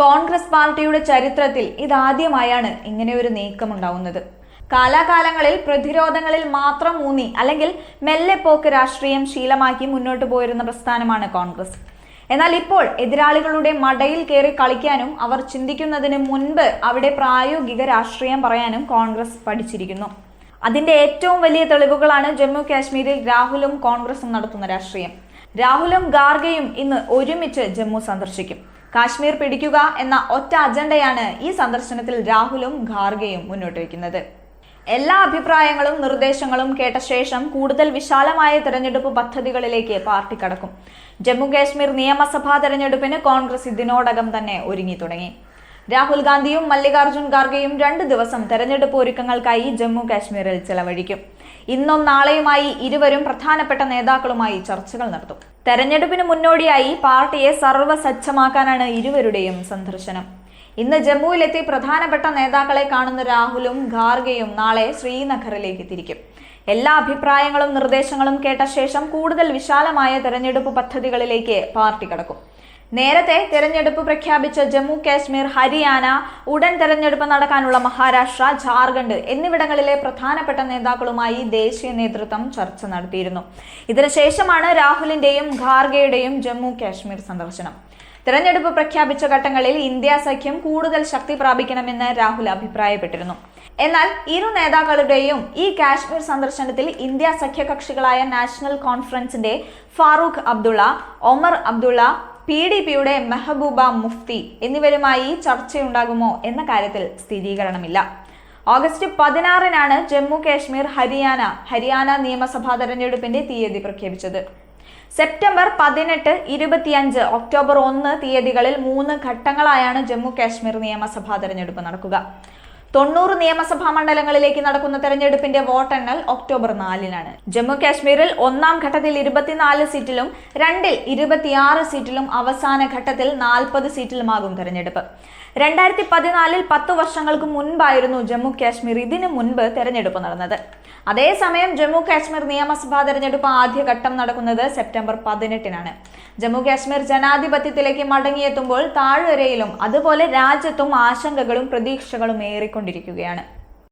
കോൺഗ്രസ് പാർട്ടിയുടെ ചരിത്രത്തിൽ ഇതാദ്യമായാണ് ഇങ്ങനെയൊരു നീക്കമുണ്ടാവുന്നത്. കാലാകാലങ്ങളിൽ പ്രതിരോധങ്ങളിൽ മാത്രം ഊന്നി അല്ലെങ്കിൽ മെല്ലെ പോക്ക് രാഷ്ട്രീയം ശീലമാക്കി മുന്നോട്ട് പോയിരുന്ന പ്രസ്ഥാനമാണ് കോൺഗ്രസ്. എന്നാൽ ഇപ്പോൾ എതിരാളികളുടെ മടയിൽ കയറി കളിക്കാനും അവർ ചിന്തിക്കുന്നതിന് മുൻപ് അവിടെ പ്രായോഗിക രാഷ്ട്രീയം പറയാനും കോൺഗ്രസ് പഠിച്ചിരിക്കുന്നു. അതിന്റെ ഏറ്റവും വലിയ തെളിവുകളാണ് ജമ്മു കാശ്മീരിൽ രാഹുലും കോൺഗ്രസും നടത്തുന്ന രാഷ്ട്രീയം. രാഹുലും ഗാർഗയും ഇന്ന് ഒരുമിച്ച് ജമ്മു സന്ദർശിക്കും. കാശ്മീർ പിടിക്കുക എന്ന ഒറ്റ അജണ്ടയാണ് ഈ സന്ദർശനത്തിൽ രാഹുലും ഖാർഗെയും മുന്നോട്ട് വയ്ക്കുന്നത് എല്ലാ അഭിപ്രായങ്ങളും നിർദ്ദേശങ്ങളും കേട്ട ശേഷം കൂടുതൽ വിശാലമായ തെരഞ്ഞെടുപ്പ് പദ്ധതികളിലേക്ക് പാർട്ടി കടക്കും. ജമ്മു കാശ്മീർ നിയമസഭാ തെരഞ്ഞെടുപ്പിന് കോൺഗ്രസ് ഇതിനോടകം തന്നെ ഒരുങ്ങി തുടങ്ങി. രാഹുൽ ഗാന്ധിയും മല്ലികാർജുൻ ഖാർഗെയും രണ്ട് ദിവസം തെരഞ്ഞെടുപ്പ് ഒരുക്കങ്ങൾക്കായി ജമ്മു കാശ്മീരിൽ ചെലവഴിക്കും. ഇന്നും നാളെയുമായി ഇരുവരും പ്രധാനപ്പെട്ട നേതാക്കളുമായി ചർച്ചകൾ നടത്തും. തെരഞ്ഞെടുപ്പിന് മുന്നോടിയായി പാർട്ടിയെ സർവസജ്ജമാക്കാനാണ് ഇരുവരുടെയും സന്ദർശനം. ഇന്ന് ജമ്മുവിലെത്തി പ്രധാനപ്പെട്ട നേതാക്കളെ കാണുന്ന രാഹുലും ഖാർഗെയും നാളെ ശ്രീനഗറിലേക്ക് തിരിക്കും എല്ലാ അഭിപ്രായങ്ങളും നിർദ്ദേശങ്ങളും കേട്ട ശേഷം കൂടുതൽ വിശാലമായ തെരഞ്ഞെടുപ്പ് പദ്ധതികളിലേക്ക് പാർട്ടി കടക്കും. നേരത്തെ തെരഞ്ഞെടുപ്പ് പ്രഖ്യാപിച്ച ജമ്മു കാശ്മീർ ഹരിയാന ഉടൻ തെരഞ്ഞെടുപ്പ് നടക്കാനുള്ള മഹാരാഷ്ട്ര ജാർഖണ്ഡ് എന്നിവിടങ്ങളിലെ പ്രധാനപ്പെട്ട നേതാക്കളുമായി ദേശീയ നേതൃത്വം ചർച്ച നടത്തിയിരുന്നു. ഇതിനുശേഷമാണ് രാഹുലിന്റെയും ഖാർഗെയുടെയും ജമ്മു കാശ്മീർ സന്ദർശനം. തെരഞ്ഞെടുപ്പ് പ്രഖ്യാപിച്ച ഘട്ടങ്ങളിൽ ഇന്ത്യ സഖ്യം കൂടുതൽ ശക്തി പ്രാപിക്കണമെന്ന് രാഹുൽ അഭിപ്രായപ്പെട്ടിരുന്നു. എന്നാൽ ഇരു നേതാക്കളുടെയും ഈ കാശ്മീർ സന്ദർശനത്തിൽ ഇന്ത്യ സഖ്യകക്ഷികളായ നാഷണൽ കോൺഫറൻസിന്റെ ഫാറൂഖ് അബ്ദുള്ള ഒമർ അബ്ദുള്ള പി ഡി പിയുടെ മെഹബൂബ മുഫ്തി എന്നിവരുമായി ചർച്ചയുണ്ടാകുമോ എന്ന കാര്യത്തിൽ സ്ഥിരീകരണമില്ല. ഓഗസ്റ്റ് പതിനാറിനാണ് ജമ്മു കാശ്മീർ ഹരിയാന ഹരിയാന നിയമസഭാ തെരഞ്ഞെടുപ്പിന്റെ തീയതി പ്രഖ്യാപിച്ചത്. സെപ്റ്റംബർ പതിനെട്ട് ഇരുപത്തിയഞ്ച് ഒക്ടോബർ ഒന്ന് തീയതികളിൽ മൂന്ന് ഘട്ടങ്ങളായാണ് ജമ്മു കാശ്മീർ നിയമസഭാ തെരഞ്ഞെടുപ്പ് നടക്കുക. തൊണ്ണൂറ് നിയമസഭാ മണ്ഡലങ്ങളിലേക്ക് നടക്കുന്ന തെരഞ്ഞെടുപ്പിന്റെ വോട്ടെണ്ണൽ ഒക്ടോബർ നാലിനാണ്. ജമ്മു കാശ്മീരിൽ ഒന്നാം ഘട്ടത്തിൽ ഇരുപത്തിനാല് സീറ്റിലും രണ്ടിൽ ഇരുപത്തിയാറ് സീറ്റിലും അവസാന ഘട്ടത്തിൽ നാൽപ്പത് സീറ്റിലുമാകും തെരഞ്ഞെടുപ്പ്. രണ്ടായിരത്തി പതിനാലിൽ പത്ത് വർഷങ്ങൾക്ക് മുൻപായിരുന്നു ജമ്മു കാശ്മീർ ഇതിനു മുൻപ് തെരഞ്ഞെടുപ്പ് നടന്നത്. അതേസമയം ജമ്മു കാശ്മീർ നിയമസഭാ തെരഞ്ഞെടുപ്പ് ആദ്യഘട്ടം നടക്കുന്നത് സെപ്റ്റംബർ പതിനെട്ടിനാണ്. ജമ്മു കാശ്മീർ ജനാധിപത്യത്തിലേക്ക് മടങ്ങിയെത്തുമ്പോൾ താഴ്വരയിലും അതുപോലെ രാജ്യത്തും ആശങ്കകളും പ്രതീക്ഷകളും ഏറിക്കൊണ്ടിരിക്കുകയാണ്